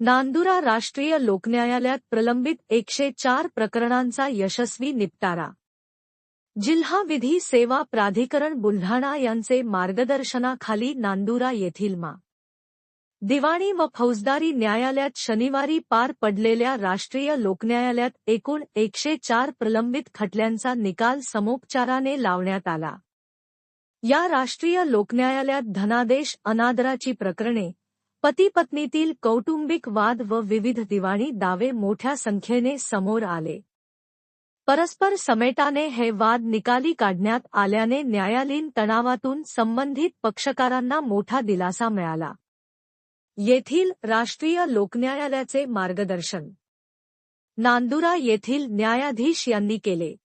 नांदुरा राष्ट्रीय लोकन्यायालयात प्रलंबित एकशे चार प्रकरणांचा यशस्वी निपटारा. जिल्हा विधी सेवा प्राधिकरण बुलढाणा यांचे मार्गदर्शनाखाली नांदुरा येथील मा. दिवाणी व फौजदारी न्यायालयात शनिवारी पार पडलेल्या राष्ट्रीय लोकन्यायालयात एकूण एकशे चार प्रलंबित खटल्यांचा निकाल समोपचाराने लावण्यात आला. या राष्ट्रीय लोकन्यायालयात धनादेश अनादराची प्रकरणे पती पत्नीतील कौटुंबिक वाद व विविध दिवाणी दावे मोठ्या संख्येने समोर आले. परस्पर समेटाने हे वाद निकाली काढण्यात आल्याने न्यायालयीन तणावातून संबंधित पक्षकारांना मोठा दिलासा मिळाला. येथील राष्ट्रीय लोकन्यायालयाचे मार्गदर्शन. नांदुरा येथील न्यायाधीश यांनी केले.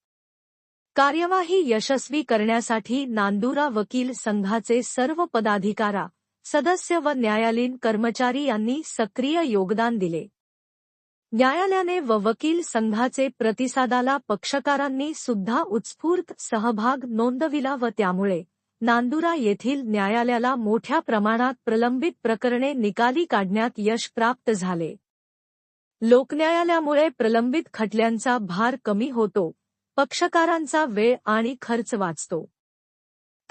कार्यवाही यशस्वी करण्यासाठी नांदुरा वकील संघाचे सर्व पदाधिकारा सदस्य व न्यायालयीन कर्मचारी यांनी सक्रिय योगदान दिले. न्यायालयाने व वकील संघाचे प्रतिसादाला पक्षकारांनी सुद्धा उत्स्फूर्त सहभाग नोंदविला व त्यामुळे नांदुरा येथील न्यायालयाला मोठ्या प्रमाणात प्रलंबित प्रकरणे निकाली काढण्यात यश प्राप्त झाले. लोकन्यायालयामुळे प्रलंबित खटल्यांचा भार कमी होतो पक्षकारांचा वेळ आणि खर्च वाचतो.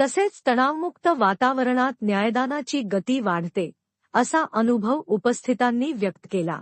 तसेच तणावमुक्त वातावरणात न्यायदानाची गती वाढते असा अनुभव उपस्थितांनी व्यक्त केला.